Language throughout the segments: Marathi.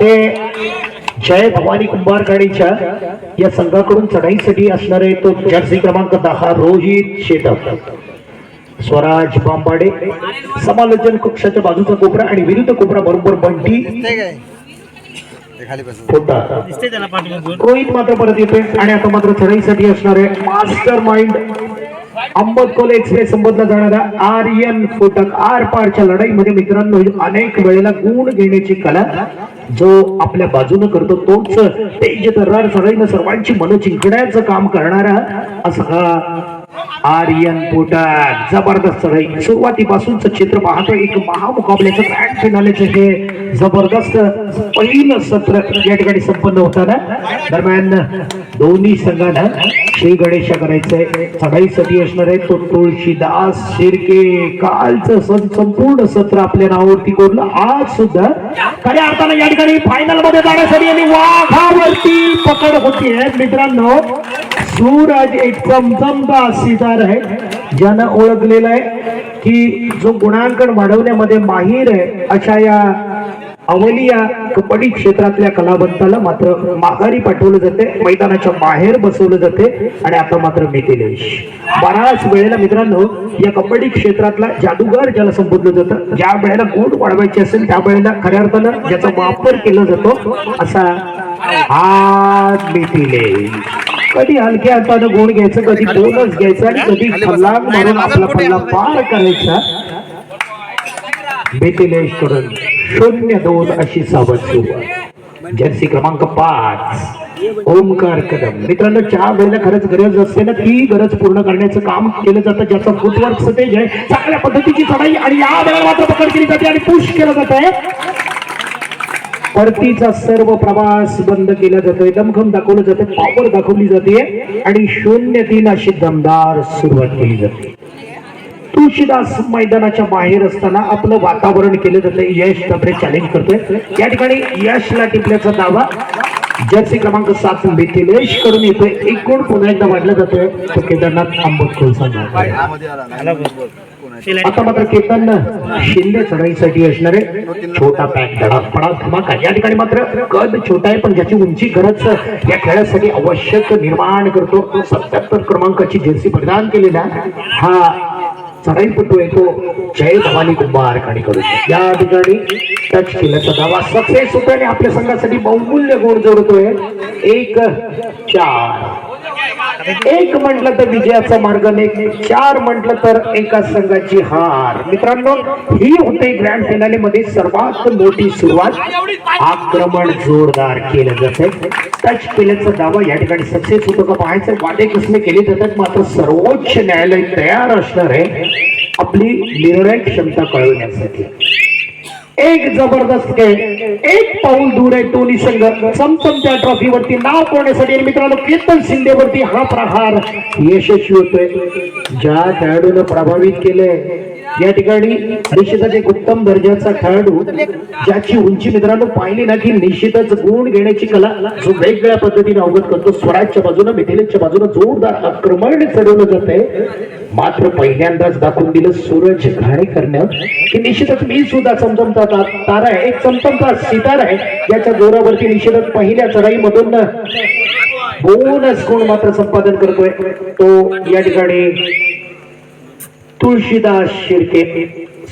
ते जय भवानी कुंभार गाडीच्या या संघाकडून चढाईसाठी असणारे तो जर्सी क्रमांक दहा रोहित शेटप. स्वराज बांबाडे समालोचन कक्षाच्या बाजूचा कोपरा आणि विरुद्ध कोपरा बरोबर बंटी. होता रोहित मात्र परत येतोय आणि आता मात्र चढाईसाठी असणारे मास्टर माइंड अंबदकोल एक्सप्रेस संबोधला जाणारा आर्यन फोटक आर पारच्या लढाईमध्ये मित्रांनो अनेक वेळेला गुण घेण्याची कला जो आपल्या बाजूने करतो तोच तेज तर्रार सगळ्यांना सर्वांची मन जिंकण्याचं काम करणारा असा हा आर्यन पोटाक जबरदस्त चढाई सुरुवातीपासूनच चित्र पाहतो एक महामुकाबल्याचं ग्रँड फिनालेचं हे जबरदस्त पहिलं सत्र या ठिकाणी संपन्न होताना. दरम्यान दोन्ही संघांना श्री गणेश करायचंय. चढाईसाठी असणार आहे. तो तुळशीदास शिर्के. कालचं संपूर्ण सत्र आपल्या नावावरती कोरलं. आज सुद्धा खऱ्या अर्थानं या ठिकाणी फायनलमध्ये जाण्यासाठी आणि वाघावरती पकड होती. मित्रांनो सूरज एक चमचमता सितार आहे. ज्यानं ओळखलेलं आहे की जो गुणांकन वाढवण्यामध्ये माहीर आहे अशा या अवलिया कबड्डी क्षेत्रातल्या कलावंताला मात्र माघारी पाठवलं जाते. मैदानाच्या बाहेर बसवलं जाते आणि आता मात्र मिथिलेश बराच वेळेला मित्रांनो या कबड्डी क्षेत्रातला जादूगार ज्याला संबोधलं जातं ज्या वेळेला गोड वाढवायचे असेल त्या वेळेला खऱ्या अर्थानं ज्याचा वापर केला जातो असा हा मिथिलेश कधी हलक्या हातानं गुण घ्यायचं कधी बोनस घ्यायचं आणि कधी फलांग मारून आपला पल्ला पार करायचा. कडून शून्य दोन अशी सावध सुरुवात जर्सी क्रमांक पाच ओमकार कदम. मित्रांनो ज्या वेळेला खरंच गरज असते ना ती गरज पूर्ण करण्याचं काम केलं जातं. ज्याचं फुटवर्क सतेज आहे चांगल्या पद्धतीची चढाई आणि या वेळेला मात्र पकड केली जाते आणि पुश केलं जात आहे परतीचा सर्व प्रवास बंद केला जातोय. दमखम दाखवलं जातं पावर दाखवली जाते आणि शून्य तीन अशी दमदार सुरुवात केली जाते. तुळशीदास मैदानाच्या बाहेर असताना आपलं वातावरण केलं जातं. यश तबरे चॅलेंज करतोय. या ठिकाणी यशला टिपल्याचा दावा. जर्सी क्रमांक सात मिथिलेश करून येतोय. एक गुण पुन्हा एकदा वाढला जातोय. तो केदारनाथ आंबटकोल आता मात्र केतन शिंदे चढाईसाठी असणारे छोटा पॅक धडापडा धमाका. या ठिकाणी मात्र कद छोटा आहे पण ज्याची उंची गरज या खेळासाठी आवश्यक निर्माण करतो. तो सत्याहत्तर क्रमांकाची जर्सी प्रदान केलेला हा चढाईपटू आहे तो. जय भवानी कुंभार करू या ठिकाणी टच केल्याचा दावा सक्सेस होतोय आणि आपल्या संघासाठी बहुमूल्य गोड जोडतोय. एक चार. एक म्हटलं तर विजयाचा मार्ग नाही चार म्हटलं तर एका संघाची हार. मित्रांनो ही होते ग्रँड फिनाले मध्ये सर्वात मोठी सुरुवात. आक्रमण जोरदार केलं जाते टच केल्याचा दावा या ठिकाणी सक्सेस होतो का पाहायचं? वादे कसले केले जातात? मात्र सर्वोच्च न्यायालय तयार असणार आहे आपली निर्णय क्षमता कळवण्यासाठी. एक जबरदस्त खेळ. एक पाऊल दूर आहे टोनी संघ. चमचमच्या ट्रॉफीवरती नाव कोरण्यासाठी मित्रांनो केतन शिंदेवरती हा प्रहार यशस्वी होतोय. ज्या खेळाडूनं प्रभावित केले या ठिकाणी निश्चितच एक उत्तम दर्जाचा खेळाडू ज्याची उंची मित्रांनो पाहिली ना की निश्चितच गुण घेण्याची कला जो वेगवेगळ्या पद्धतीने अवगत करतो. स्वराजच्या बाजूने मिथिलेच्या बाजूने जोरदार आक्रमण चढवलं जात मात्र पहिल्यांदाच दाखवून दिलं सूरज घाणेकरनं की निश्चितच मी सुद्धा चमचमता तारा आहे एक चमचमता सितार आहे याच्या जोरावरती निश्चितच पहिल्या चढाईमधून बोनस गुण मात्र संपादन करतोय. तो या ठिकाणी तुळशीदास शिर्के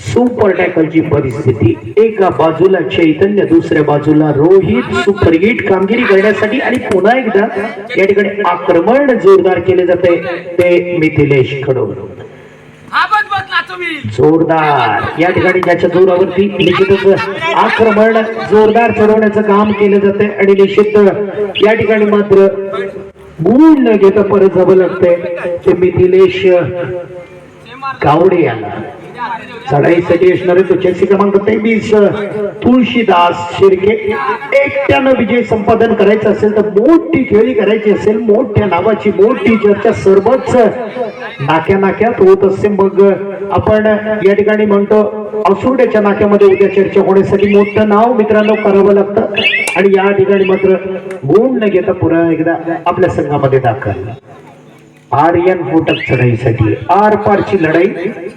सुपर टॅकलची परिस्थिती. एका बाजूला चैतन्य दुसऱ्या बाजूला रोहित सुपर हिट कामगिरी करण्यासाठी आणि पुन्हा एकदा या ठिकाणी आक्रमण जोरदार केले जाते. ते मिथिलेश तुम्ही. जोरदार. या ठिकाणी ज्याच्या जोरावरती निश्चितच आक्रमण जोरदार चढवण्याचं काम केलं जाते आणि निश्चित या ठिकाणी मात्र गुण न घेता परत जावं लागतंय ते मिथिलेश गावडे यांना. चढाईसाठी असणारे तो चेसी क्रमांक तेवीस. तुळशीदास शिर्के एकट्यानं विजय संपादन करायचं असेल तर मोठी खेळी करायची असेल. मोठ्या नावाची मोठी चर्चा सर्वच नाक्या नाक्यात होत असते. मग आपण या ठिकाणी म्हणतो असुरड्याच्या नाक्यामध्ये उद्या चर्चा होण्यासाठी मोठं नाव मित्रांनो करावं लागतं. आणि या ठिकाणी मात्र गुण न घेता पुन्हा एकदा आपल्या संघामध्ये दाखल. आर्यन फुटक चढाईसाठी. आर पारची लढाई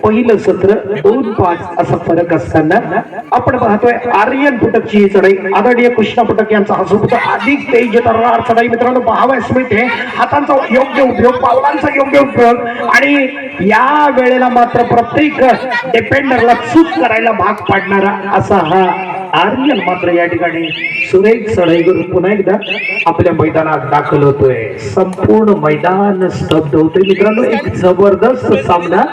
पहिलं सत्र दोन पाच असा फरक असताना आपण पाहतोय आर्यन फुटकची ही चढाई. आदरणीय कृष्णा फुटक यांचा हा सुद्धा अधिक तेज तर्रार चढाई. मित्रांनो पाहावयास मिळते. हातांचा योग्य उपयोग पावलांचा योग्य उपयोग. आणि या वेळेला मात्र प्रत्येक डिपेंडरला चूक करायला भाग पाडणारा असा हा आर्यन मात्र या ठिकाणी सुरेख चढाई पुन्हा एकदा आपल्या मैदानात दाखल होतोय. संपूर्ण मैदान स्तब्ध होतोय मित्रांनो. एक जबरदस्त सामना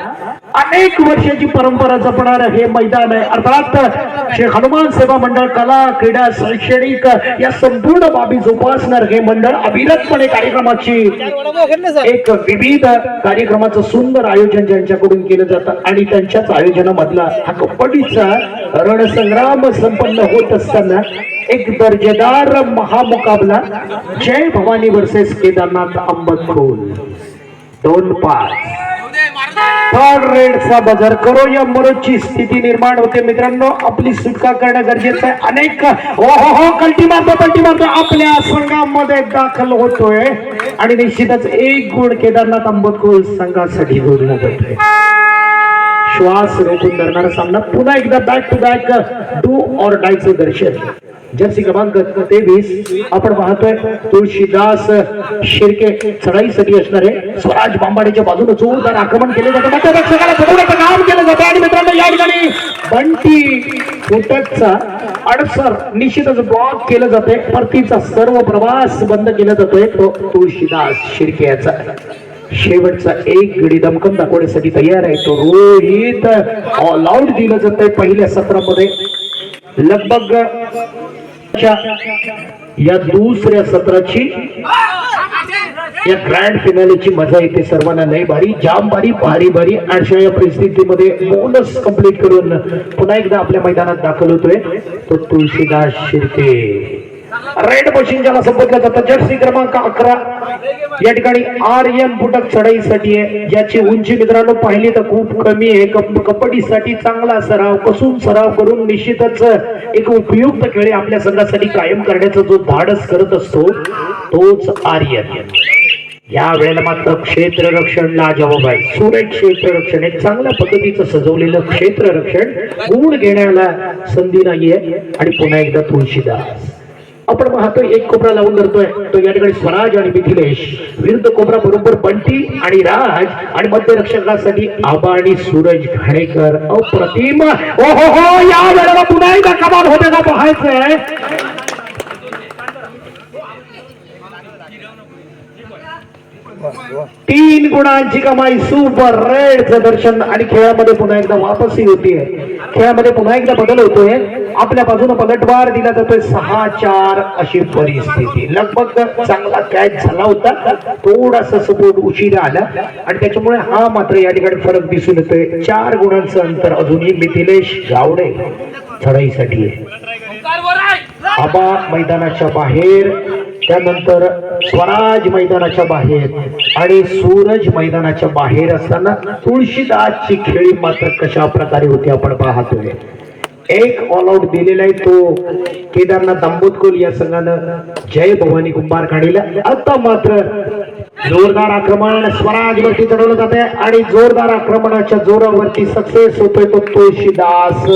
अनेक वर्षाची परंपरा जपणार हे मैदान आहे. अर्थात श्री हनुमान सेवा मंडळ कला क्रीडा शैक्षणिक या संपूर्ण बाबी जोपासणार हे मंडळ अविरतपणे कार्यक्रमाची एक विविध कार्यक्रमाचं सुंदर आयोजन ज्यांच्याकडून केलं जातं आणि त्यांच्याच आयोजनामधला हा कबड्डीचा रणसंग्राम संपन्न होत असताना एक दर्जेदार महामुकाबला जय भवानी वर्सेस केदारनाथ अंबतखोल दोन पाच. थर्ड रेडचा बजर करो. या मरोची स्थिती निर्माण होते. मित्रांनो आपली सुटका करणं गरजेचं आहे. अनेक हो हो हो कल्टी मारतो कल्टी मारतो. आपल्या संघामध्ये दाखल होतोय. आणि निश्चितच एक गुण केदारनाथ आंबतकोल संघासाठी जोडला जातोय. श्वास रोखून धरणारा सामना पुन्हा एकदा back to back do or डायचं दर्शन. जर्सी क्रमांक तेवीस. आपण पाहतोय तुळशीदास शिर्के चढाईसाठी असणारे स्वराज बांबाडीच्या बाजूने जोरदार आक्रमण केले जातं. काम केलं जातं. आणि मित्रांनो या ठिकाणी बंटी फुटकचा अडसर निश्चितच ब्लॉक केलं जाते परतीचा सर्व प्रवास बंद केला जातोय. तो तुळशीदास शिर्के याचा. शेवटचा एक गडी दमकम दाखवण्यासाठी तयार आहे. तो रोहित ऑल आउट दिलं जात आहे पहिल्या सत्रामध्ये. लगभग या दुसऱ्या सत्राची या ग्रँड फिनालेची मजा येते सर्वांना. लय भारी जाम भारी भारी भारी. अशा या परिस्थितीमध्ये बोनस कंप्लीट करून पुन्हा एकदा आपल्या मैदानात दाखल होतोय. तो तुळशीदास शिर्के. रेड मशीन ज्याला संबोधलं जातं जर्सी क्रमांक अकरा. या ठिकाणी आर्यन बुटक चढाईसाठी आहे. ज्याची उंची मित्रांनो पाहिली तर खूप कमी आहे. कप- कबड्डीसाठी चांगला सराव कसून सराव करून निश्चितच एक उपयुक्त खेळ आपल्या संघासाठी कायम करण्याचा जो धाडस करत असतो तोच आर्यन. या वेळेला मात्र क्षेत्ररक्षण लाजवाब आहे. सुरेख क्षेत्ररक्षण एक चांगल्या पद्धतीचं सजवलेलं क्षेत्ररक्षण गुण घेण्याला संधी नाहीये. आणि पुन्हा एकदा तुळशीदास. आपण पाहतो एक कोपरा लावून धरतोय. तो या ठिकाणी स्वराज आणि मिथिलेश. विरुद्ध कोपरा बरोबर बंटी आणि राज आणि मध्यरक्षकासाठी आबा आणि सूरज घाणेकर. अप्रतिम. ओ हो हो या वेळेला पुन्हा एकदा कमाल होते का पाहायचंय तीन गुणांची कमाई सुपर रेडचं दर्शन. आणि खेळामध्ये पुन्हा एकदा वापसही होतीये. खेळामध्ये पुन्हा एकदा बदल होतोय. आपल्या बाजूने पलटवार दिला जातोय. सहा चार अशी परिस्थिती. लगभग चांगला कॅच झाला होता. थोडासा सपोर्ट उशिरा आला. आणि त्याच्यामुळे हा मात्र या ठिकाणी फरक दिसून येतोय. चार गुणांचं अंतर अजूनही मिथिलेश गावडे चढाईसाठी आहे. आबा मैदानाच्या बाहेर त्यानंतर स्वराज मैदानाच्या बाहेर आणि सूरज मैदानाच्या बाहेर असताना तुळशीदासची खेळी मात्र कशा प्रकारे होती आपण पाहतोय. एक ऑल आउट दिलेला आहे तो केदारनाथ दांबोदकोल या संघानं जय भवानी कुंभार काढीला आता मात्र जोरदार आक्रमण स्वराज वरती चढवलं आहे आणि जोरदार आक्रमणाच्या जोरावरती सक्सेस होतोय तो तुळशीदास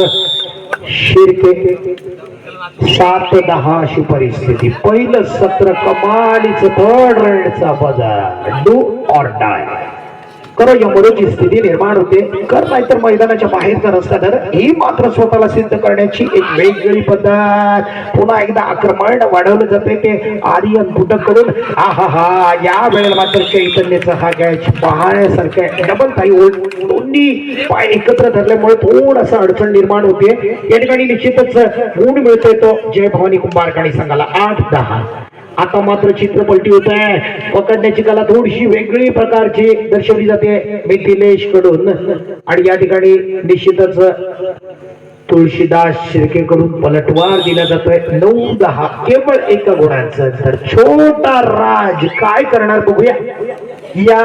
शिर्के. सात दहा अशी परिस्थिती. पहिलं सत्र कमालीच थर्ड रेडचा बाजार. डू ऑर डाय करो या स्थिती निर्माण होते. कर नाहीतर मैदानाच्या बाहेरचा रस्ता धर. ही मात्र स्वतःला सिद्ध करण्याची एक वेगवेगळी पद्धत. पुन्हा एकदा आक्रमण वाढवलं जाते ते आर्यन कुटक करून हा हा हा या वेळेला मात्र चैतन्याचा हा गॅच पाहण्यासारखा डबल काही दोन्ही पाय एकत्र धरल्यामुळे थोडासा अडचण निर्माण होते. या ठिकाणी निश्चितच गुण मिळतोय तो. जय भवानी कुंभारकाणी संघाला आठ दहा. आता मात्र चित्र पलटी होत आहे. पकडण्याची कला थोडीशी वेगळी प्रकारची दर्शवली जाते मिथिलेशकडून आणि या ठिकाणी निश्चितच तुळशीदास शिर्केकडून पलटवार दिला जातोय. नऊ दहा केवळ एका गुणांचं. तर छोटा राज काय करणार बघूया. या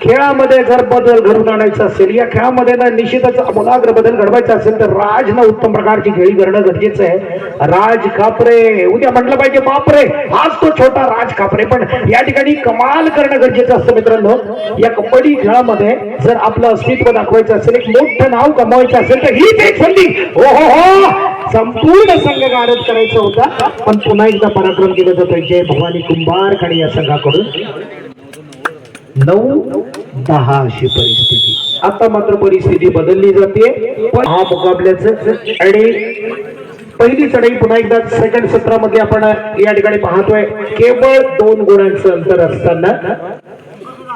खेळामध्ये जर बदल घडून आणायचा असेल या खेळामध्ये ना निश्चितच अमूलाग्र बदल घडवायचा असेल तर राजनं उत्तम प्रकारची खेळी करणं गरजेचं आहे. राज खापरे उद्या म्हटलं पाहिजे बापरे आज तो छोटा राज खापरे पण या ठिकाणी कमाल करणं गरजेचं असतं मित्रांनो. या कबड्डी खेळामध्ये जर आपलं अस्तित्व दाखवायचं असेल एक मोठं नाव कमवायचं असेल तर हीच एक संधी हो हो हो संपूर्ण संघ गारद करायचा होता. पण पुन्हा एकदा पराक्रम केला जातोय. जय भवानी कुंभारकडे या संघाकडून. नऊ दहा अशी परिस्थिती. आता मात्र परिस्थिती बदलली जाते. पण हा मुकाबल्याच आणि पहिली चढाई पुन्हा एकदा सेकंड सत्रामध्ये आपण या ठिकाणी पाहतोय. केवळ दोन गुणांचं अंतर असताना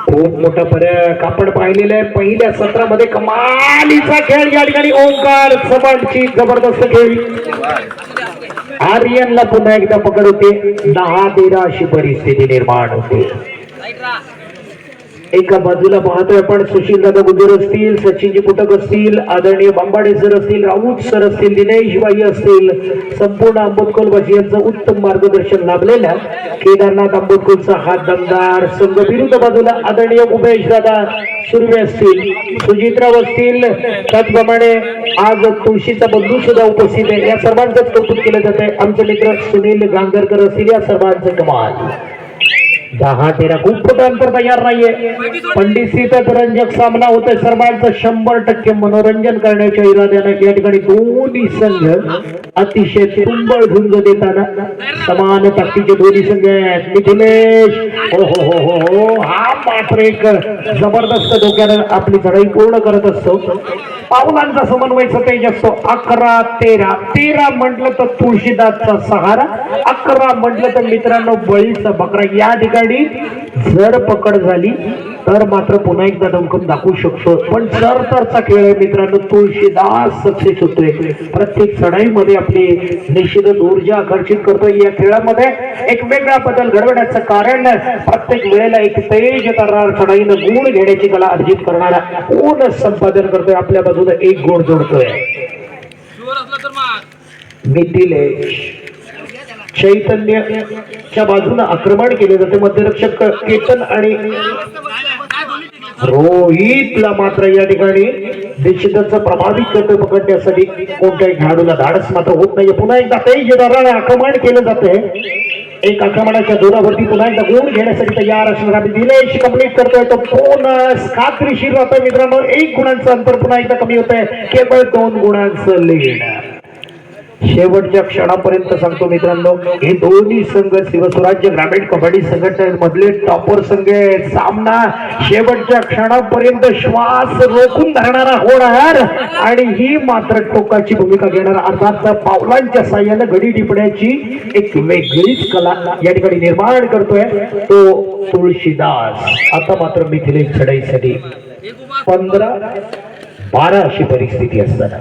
खूप मोठा फरक आपण पाहिलेलं आहे. पहिल्या सत्रामध्ये कमालीचा खेळ या ठिकाणी. ओंकार चव्हाणची जबरदस्त खेळ. आर्यनला पुन्हा एकदा पकड होते. दहा तेरा अशी परिस्थिती निर्माण होते. एका बाजूला पाहतोय आपण सुशील दादा गुजर असतील सचिनजी कुटक असतील आदरणीय बांबाडे सर असतील राऊत सर असतील दिनेश बाई असतील संपूर्ण आंबोदकोलवासी यांचं उत्तम मार्गदर्शन लाभलेल्या केदारनाथ आंबोदकोलचा हा दमदार संघ विरुद्ध बाजूला आदरणीय उमेश दादा सुर्वे असतील सुजितराव असतील. त्याचप्रमाणे आज तुळशीचा बंधू सुद्धा उपस्थित आहे. या सर्वांचंच कौतुक केलं जात आहे आमचे मित्र सुनील गांगरकर असतील या सर्वांचं कमाल. दहा तेरा खूप अंतर तयार नाहीये. पंडित रंजक सामना होतोय. सर्वांचं शंभर टक्के मनोरंजन करण्याच्या इराद्याने या ठिकाणी दोन्ही संघ अतिशय तुंबळ झुंज देताना समान ताकदीचे दोन्ही संघ आहेत. मिथिलेश. हो हो हो हो हो. हा मात्र एक जबरदस्त डोक्यानं आपली चढाई पूर्ण करत असतो. पावलांचा समन्वय सतेज असतो अकरा तेरा. तेरा म्हटलं तर तुळशीदासचा सहारा. अकरा म्हटलं तर मित्रांनो बळीचा बकरा. या ठिकाणी जर पकड झाली तर मात्र पुन्हा एकदा दमकून दाखवू शकतो. पण जर तरचा खेळ आहे मित्रांनो तुळशीदास सक्सेस होतोय. प्रत्येक चढाईमध्ये आपली निश्चितच ऊर्जा आकर्षित करतोय या खेळामध्ये एक वेगळा बदल घडवण्याचं कारण प्रत्येक वेळेला एक तेज तरार चढाईनं गुण घेण्याची कला अर्जित करणारा पूर्ण संपादन करतोय. आपल्या बाजूला एक गुण जोडतोय. तर मिथिलेश. चैतन्यच्या बाजूने आक्रमण केले जाते. मध्यरक्षक केतन आणि रोहितला मात्र या ठिकाणी निश्चितच प्रभावित करतो पकडण्यासाठी. कोणत्याही खेळाडूला धाडस मात्र होत नाहीये. पुन्हा एकदा तेजदाराने आक्रमण केलं जाते. एक आक्रमणाच्या जोरावरती पुन्हा एकदा गुण घेण्यासाठी तयार असणारा दिनेश कंप्लीट करतोय तो. बोनस खात्रीशीर राहतोय मित्रांनो. एक गुणांचं अंतर पुन्हा एकदा कमी होत आहे केवळ दोन गुणांचं लीड शेवटच्या क्षणापर्यंत सांगतो मित्रांनो हे दोन्ही संघ शिवस्वराज्य ग्रामीण कबड्डी संघटनेमधले टॉपर संघ सामना शेवटच्या क्षणापर्यंत श्वास रोखून धरणारा होणार आणि ही मात्र टोकाची भूमिका घेणार. अर्थात पावलांच्या साह्यानं घडी टिपण्याची एक वेगळीच कला या ठिकाणी निर्माण करतोय तो तुळशीदास. आता मात्र मिथिलेश चढाईसाठी पंधरा बारा अशी परिस्थिती असताना.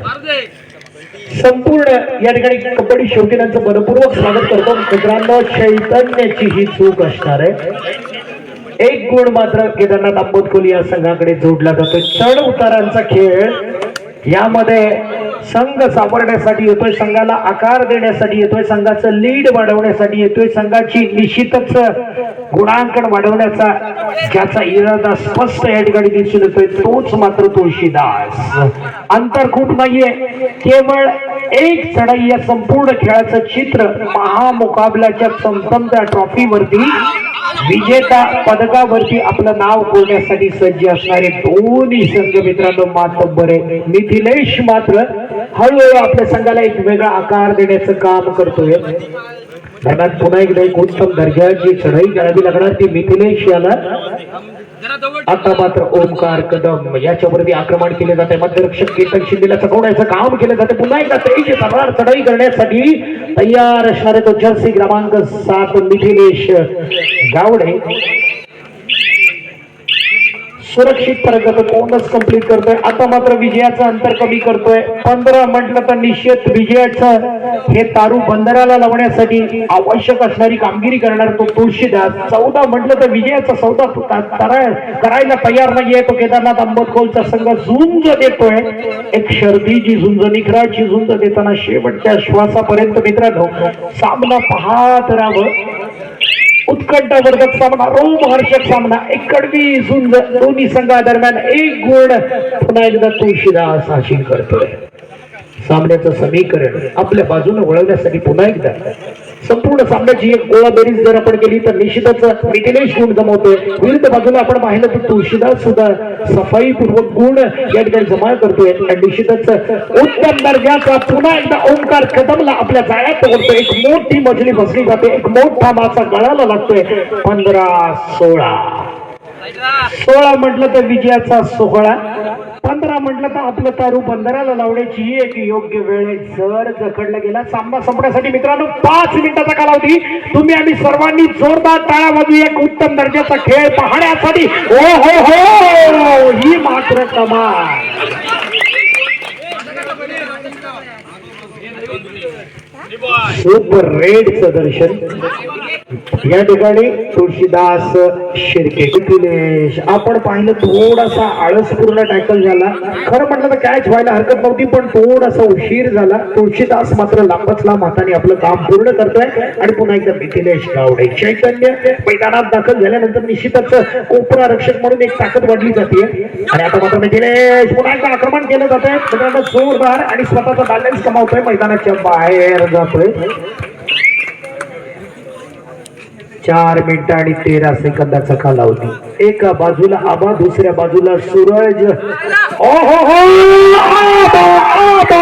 संपूर्ण या ठिकाणी कबड्डी शौकीनांचं मनपूर्वक स्वागत करतो. मित्रांनो चैतन्याची ही चूक असणार आहे. एक गुण मात्र केदारनाथ आंबोदकोली या संघाकडे जोडला जातो चढ उतारांचा खेळ. यामध्ये संघ सावरण्यासाठी येतोय संघाला आकार देण्यासाठी येतोय संघाचं लीड वाढवण्यासाठी येतोय संघाची निश्चितच गुणांकन वाढवण्याचा ज्याचा इरादा स्पष्ट या ठिकाणी दिसून येतोय. तोच मात्र तुळशीदास. अंतर खूप नाहीये. केवळ एक चढाई या संपूर्ण खेळाचं चित्र महामुकाबल्याच्या चमचमत्या ट्रॉफीवरती विजेता पदकावरती आपलं नाव कोरण्यासाठी सज्ज असणारे दोन्ही संघ मित्रांनो मातब्बर. आहे मिथिलेश मात्र हळूहळू आपल्या संघाला एक वेगळा आकार देण्याचं काम करतोय. धरणात पुन्हा एकदा एक उत्तम दर्जाची चढाई करावी लागणार ती मिथिलेश याला. आता मात्र ओमकार कदम याच्यावरती आक्रमण केले जाते मध्यरक्षक केतन शिंदेला चकवण्याचं काम केलं जाते पुन्हा एकदा तेज तक्रार चढाई करण्यासाठी तयार असणारे तो जर्सी क्रमांक सात मिथिलेश गावडे. सुरक्षित पर्यंत बोनस कंप्लीट करतोय. आता मात्र विजयाचं अंतर कमी करतोय. पंधरा म्हटलं तर निश्चित विजयाचं. हे तारू बंदराला लावण्यासाठी आवश्यक असणारी कामगिरी करणार तो तुळशीदास. चौदा म्हटलं तर विजयाचा सौदा करायला तयार नाहीये. तो केदारनाथ आंबतखोलचा संघ झुंज देतोय. एक शर्दीची झुंज निखराची झुंज देताना शेवटच्या श्वासापर्यंत मित्रांनो सामना पाहत राहावं. उत्कंठावर्धक सामना रोमहर्षक सामना एकडवी झुंज दोन्ही संघादरम्यान एक गुण. पुन्हा एकदा तुळशीदास हासिल करतोय. सामन्याचं समीकरण आपल्या बाजूने वळवण्यासाठी पुन्हा एकदा संपूर्ण सामन्याची एक गोळा बेरीज जर आपण केली तर निश्चितच मिथिलेश गुण जमवतोय विरुद्ध बाजूला आपण पाहिलं तर तुळशीदास सुद्धा सफाईपूर्वक गुण या ठिकाणी जमा करतोय. आणि निश्चितच उत्तम दर्जाचा पुन्हा एकदा ओंकार कदमला आपल्या जाळ्यात पकडतोय. एक मोठी मजली बसली जाते. एक मोठा मासा गळाला लागतोय. पंधरा सोळा. सोळा म्हटलं तर विजयाचा सोहळा. पंधरा म्हटलं तर आपलं तारू बंदराला लावण्याची ही एक योग्य वेळ आहे. जर जखडला गेला सामना संपण्यासाठी मित्रांनो पाच मिनिटाचा कालावधी. तुम्ही आम्ही सर्वांनी जोरदार टाळा वाजू एक उत्तम दर्जाचा खेळ पाहण्यासाठी. ओ हो हो ही. मात्र कमाल. सुपर रेडचं दर्शन. या ठिकाणी तुळशीदास शिर्के दिनेश आपण पाहिलं थोडासा आळसपूर्ण टॅकल झाला. खरं म्हटलं तर कॅच व्हायला हरकत नव्हती पण थोडासा उशीर झाला. तुळशीदास मात्र लांबच लांब हाताने आपलं काम पूर्ण करतोय. आणि पुन्हा एकदा मिथिलेश गावडे. चैतन्य मैदानात दाखल झाल्यानंतर निश्चितच कोपरा रक्षक म्हणून एक ताकद वाढली जाते आणि आता मात्र मिथिलेश पुन्हा एकदा आक्रमण केलं जात आहे जोरदार आणि स्वतःचा बॅलन्स कमावतोय मैदानाच्या बाहेर जातोय. चार मिनिटं आणि तेरा सेकंदाचा कालावधी. एका बाजूला आबा दुसऱ्या बाजूला सूरज. ओ हो हो आबा आबा.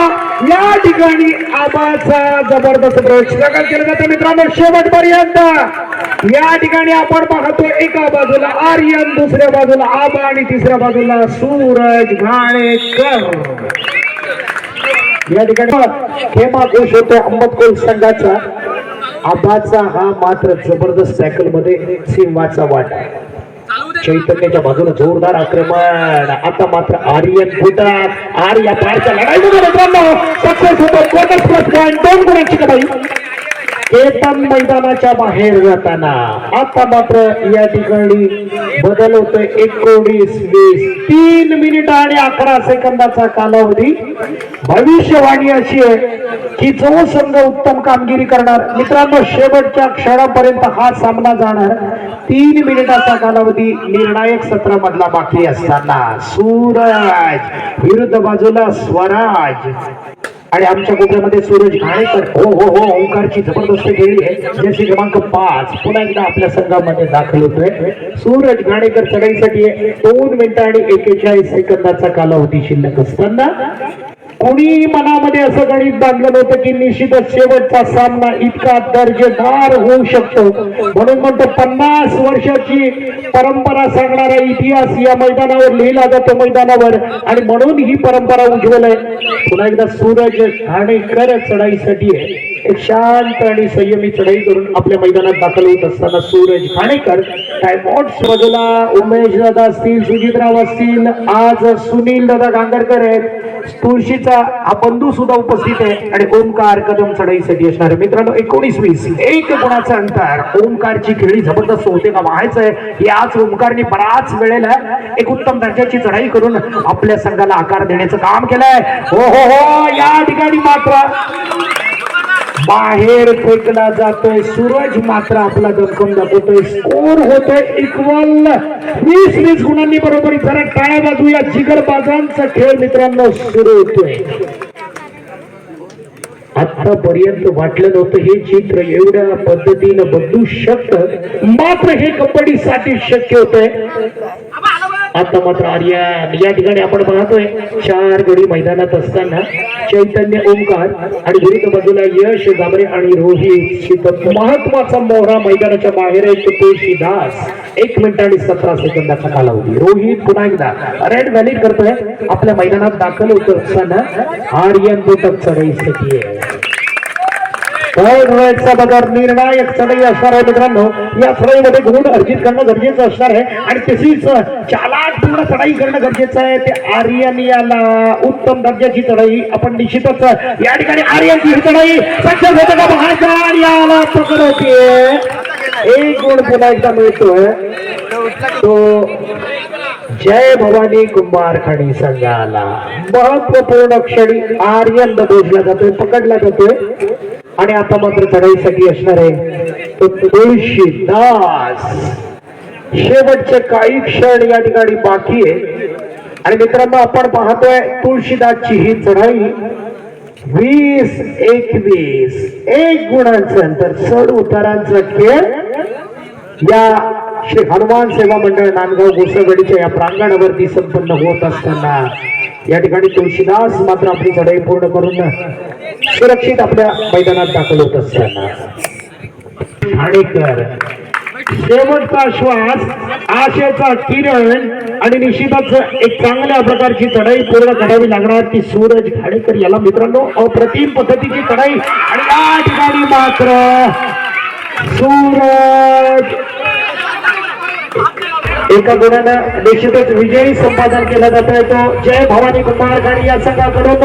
या ठिकाणी आबाचा जबरदस्त प्रवेश स्ट्रगल केलं जातं मित्रांनो. शेवटपर्यंत या ठिकाणी आपण पाहतो एका बाजूला आर्यन दुसऱ्या बाजूला आबा आणि तिसऱ्या बाजूला सूरज घाणेकर या ठिकाणी खेमा घोष होतो अहमदकोल संघाचा. आबाचा हा मात्र जबरदस्त सायकलमध्ये सिंहाचा वाटा. चैतन्याच्या बाजूला जोरदार आक्रमण. आता मात्र आर्यन फुटात आर्य पारच्या लढाईमध्ये मित्रांनो सक्सेस होतो क्वार्टर प्लस पॉईंट दोन गुणांची कमाई. केतन मैदानाच्या बाहेर जाताना. आता मात्र या ठिकाणी बदल होतोय. एकोणीस वीस तीन मिनिट आणि अकरा सेकंदाचा कालावधी. भविष्यवाणी अशी आहे की जो संघ उत्तम कामगिरी करणार मित्रांनो शेवटच्या क्षणापर्यंत हा सामना जाणार. तीन मिनिटाचा कालावधी निर्णायक सत्रामधला बाकी असताना. सूरज विरुद्ध बाजूला स्वराज. आणि आमच्या कोपऱ्यामध्ये सूरज घाणेकर. हो हो हो संघाची जबरदस्त खेळी आहे. क्रमांक पाच पुन्हा एकदा आपल्या संघामध्ये दाखल होतोय. सूरज घाणेकर चढाईसाठी दोन मिनिटं आणि एकेचाळीस सेकंदाचा कालावधी शिल्लक असताना कोणी मनामध्ये असं गणित बांधलं नव्हतं की निश्चितच शेवटचा सामना इतका दर्जेदार होऊ शकतो. म्हणून म्हणतो पन्नास वर्षाची परंपरा सांगणारा इतिहास या मैदानावर लिहिला जातो मैदानावर. आणि म्हणून ही परंपरा उज्ज्वल आहे. पुन्हा एकदा सूरज घाणेकर चढाईसाठी आहे. एक शांत आणि संयमी चढाई करून आपल्या मैदानात दाखल होत असताना सूरज घाणेकर टायमॉट्स बाजूला उमेश दादा असतील सुजितराव असतील आज सुनील दादा गांगरकर आहेत. तुळशीचा हा बंधू सुद्धा उपस्थित आहे आणि ओमकार कदम चढाईसाठी असणार आहे मित्रांनो एकोणीस वीस एक गुणाचं अंतर. ओमकारची खेळी जबरदस्त होते का व्हायचं आहे याच ओमकारने बराच वेळेला एक उत्तम दर्जाची चढाई करून आपल्या संघाला आकार देण्याचं काम केलंय. हो हो हो या ठिकाणी मात्र बाहेर फेकला जातोय. सूरज मात्र आपला दमकम दाखवतोय स्कोर होतोय इक्वल वीस वीस गुणांनी बरोबर जरा टाळ्या बाजू या जिगरबाजांचा खेळ मित्रांनो सुरू होतोय. आतापर्यंत वाटलं नव्हतं हे चित्र एवढ्या पद्धतीनं बदलू शकतं. मात्र हे कबड्डीसाठी शक्य होतंय. आता मात्र आर्यन या ठिकाणी आपण पाहतोय चार गडी मैदानात असताना चैतन्य ओंकार आणि विरुद्ध बाजूला यश गाबरे आणि रोहित महत्त्वाचा मोहरा मैदानाच्या बाहेर आहे दास. एक मिनिट आणि सतरा सेकंदाचा कालावधी रोहित पुन्हा एकदा रेड व्हॅलिड करतोय. आपल्या मैदानात दाखल होत असताना आर्यन बोटक स्थिती आहे. थर्ड रेडचा निर्णायक चढाई असणार आहे मित्रांनो. या चढाईमध्ये गुण अर्जित करणं गरजेचं असणार आहे. आणि तशीच चालाक पूर्ण चढाई करणं गरजेचं आहे. ते आर्यन याला उत्तम दर्जाची चढाई आपण निश्चितच या ठिकाणी आर्यनची ही चढाई सक्सेस होतं का याला पकड एक गुण पुन्हा एकदा मिळतो तो जय भवानी कुंभार खणी संघाला. महत्त्वपूर्ण क्षणी आर्यन दबोजला जातोय पकडला जातोय. आणि आता मात्र चढाईसाठी असणार आहे तो तुळशीदास शेवटचे काही क्षण या ठिकाणी बाकी आहे. आणि मित्रांनो आपण पाहतोय तुळशीदासची ही चढाई वीस एकवीस एक गुणांचं अंतर. चढ उतारांचा खेळ या श्री हनुमान सेवा मंडळ नांदगाव गोसगडीच्या या प्रांगणावरती संपन्न होत असताना या ठिकाणी तुळशीदास मात्र आपली चढाई पूर्ण करून सुरक्षित आपल्या मैदानात दाखल होत असताना. ठाणेकर शेवटचा श्वास आशेचा किरण आणि निश्चितच एक चांगल्या प्रकारची चढाई पूर्ण करावी लागणार ती सूरज घाडेकर याला मित्रांनो अप्रतिम पद्धतीची चढाई. आणि या ठिकाणी मात्र सूरज एका गुणानं निश्चितच विजयी संपादन केला जातोय तो. जय भवानी कुमार या संघाकडून.